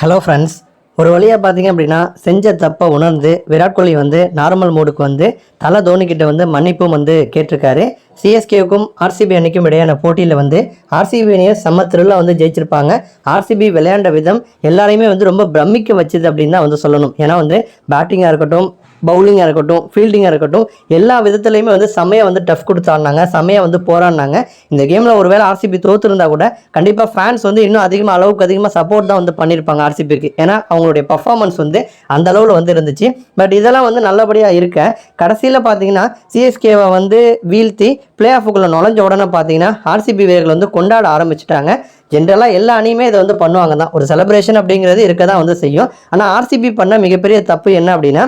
Hello friends ஒரு வழியாக பார்த்தீங்க அப்படின்னா செஞ்ச தப்பை உணர்ந்து விராட் கோலி வந்து நார்மல் மோடுக்கு வந்து தலை தோனிக்கிட்ட வந்து மன்னிப்பும் வந்து கேட்டிருக்காரு. சிஎஸ்கேவுக்கும் ஆர்சிபி அணிக்கும் இடையான போட்டியில் வந்து ஆர்சிபி அணியை செம்ம த்ரில்லாக வந்து ஜெயிச்சிருப்பாங்க. ஆர்சிபி விளையாண்ட விதம் எல்லாரையுமே வந்து ரொம்ப பிரமிக்க வச்சுது அப்படின்னு தான் வந்து சொல்லணும். ஏன்னா வந்து பேட்டிங்காக இருக்கட்டும் பவுலிங்காக இருக்கட்டும் ஃபீல்டிங்காக இருக்கட்டும் எல்லா விதத்துலையுமே வந்து செமையாக வந்து டஃப் கொடுத்து ஆடினாங்க வந்து போராடினாங்க. இந்த கேமில் ஒரு வேளை ஆர்சிபி தோத்துருந்தா கூட கண்டிப்பாக ஃபேன்ஸ் வந்து இன்னும் அதிகமாக அளவுக்கு அதிகமாக சப்போர்ட் தான் வந்து பண்ணியிருப்பாங்க ஆர்சிபிக்கு ஏன்னா அவங்களுடைய பர்ஃபார்மன்ஸ் வந்து அந்த அளவில் வந்து இருந்துச்சு. பட் இதெல்லாம் வந்து நல்லபடியாக இருக்க கடைசியில் பார்த்தீங்கன்னா சிஎஸ்கேவை வந்து வீழ்த்தி பிளே ஆஃபுக்குள்ளே நுழைஞ்ச உடனே பார்த்தீங்கன்னா ஆர்சிபி வீரர்கள் வந்து கொண்டாட ஆரம்பிச்சிட்டாங்க. ஜென்ரலாக எல்லா அணியுமே இதை வந்து பண்ணுவாங்க தான் ஒரு செலப்ரேஷன் அப்படிங்கிறது இருக்க தான் வந்து செய்யும். ஆனால் ஆர்சிபி பண்ண மிகப்பெரிய தப்பு என்ன அப்படின்னா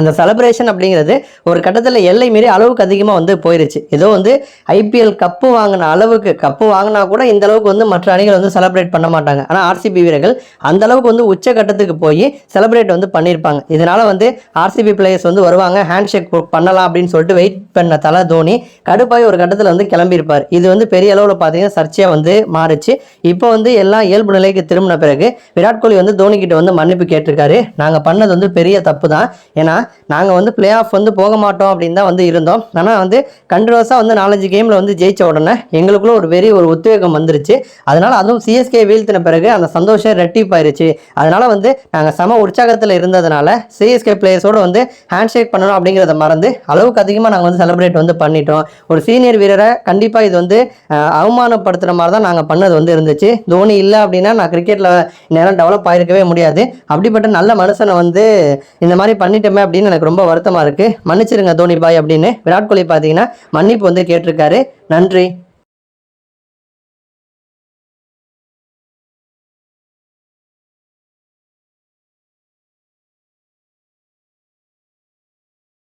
அந்த செலப்ரேஷன் அப்படிங்கிறது ஒரு கட்டத்தில் எல்லை மீறி அளவுக்கு அதிகமாக வந்து போயிருச்சு. ஏதோ வந்து ஐபிஎல் கப்பு வாங்கின அளவுக்கு கப்பு வாங்கினா கூட இந்த அளவுக்கு வந்து மற்ற அணிகள் வந்து செலப்ரேட் பண்ண மாட்டாங்க. ஆனால் ஆர்சிபி வீரர்கள் அந்த அளவுக்கு வந்து உச்ச கட்டத்துக்கு போய் செலப்ரேட் வந்து பண்ணியிருப்பாங்க இதனால் வந்து ஆர்சிபி பிளேயர்ஸ் வந்து வருவாங்க ஹேண்ட் ஷேக் பண்ணலாம் அப்படின்னு சொல்லிட்டு வெயிட் பண்ண தலை தோனி கடுப்பாய் ஒரு கட்டத்தில் வந்து கிளம்பியிருப்பார். இது வந்து பெரிய அளவில் பார்த்தீங்கன்னா சர்ச்சையாக வந்து மாறுச்சு. இப்போ வந்து எல்லாம் இயல்பு நிலைக்கு திரும்பின பிறகு விராட் கோலி வந்து தோனி கிட்ட வந்து மன்னிப்பு கேட்டிருக்காரு. நாங்கள் பண்ணது வந்து பெரிய தப்பு தான் ஏன்னா நாங்கள் வந்து பிளே ஆஃப் வந்து போக மாட்டோம் அப்படின்னு தான் வந்து இருந்தோம். ஆனால் வந்து கண்டினியூஸாக வந்து நாலஞ்சு கேமில் வந்து ஜெயிச்ச உடனே எங்களுக்குள்ள ஒரு பெரிய ஒரு உத்வேகம் வந்துருச்சு. அதனால் அதுவும் சிஎஸ்கே வீழ்த்தின பிறகு அந்த சந்தோஷம் ரெட்டிப்பாயிருச்சு அதனால் வந்து நாங்கள் சம உற்சாகத்தில் இருந்ததுனால சிஎஸ்கே பிளேயர்ஸோடு வந்து ஹேண்ட் ஷேக் பண்ணணும் அப்படிங்கிறத மறந்து அளவுக்கு அதிகமாக நாங்கள் வந்து செலிப்ரேட் வந்து பண்ணிட்டோம். ஒரு சீனியர் வீரரை கண்டிப்பாக இது வந்து அவமானப்படுத்துகிற மாதிரி தான் நாங்கள் பண்ணது வந்து இருந்துச்சு. தோனி இல்லை அப்படின்னா நான் கிரிக்கெட்டில் நேரம் டெவலப் ஆயிருக்கவே முடியாது. அப்படிப்பட்ட நல்ல மனுஷனை வந்து இந்த மாதிரி பண்ணிட்டோமே அப்படின்னு எனக்கு ரொம்ப வருத்தமாக இருக்குது மன்னிச்சிருங்க தோனி பாய் அப்படின்னு. விராட் கோலி பார்த்தீங்கன்னா மன்னிப்பு வந்து கேட்டிருக்காரு. நன்றி.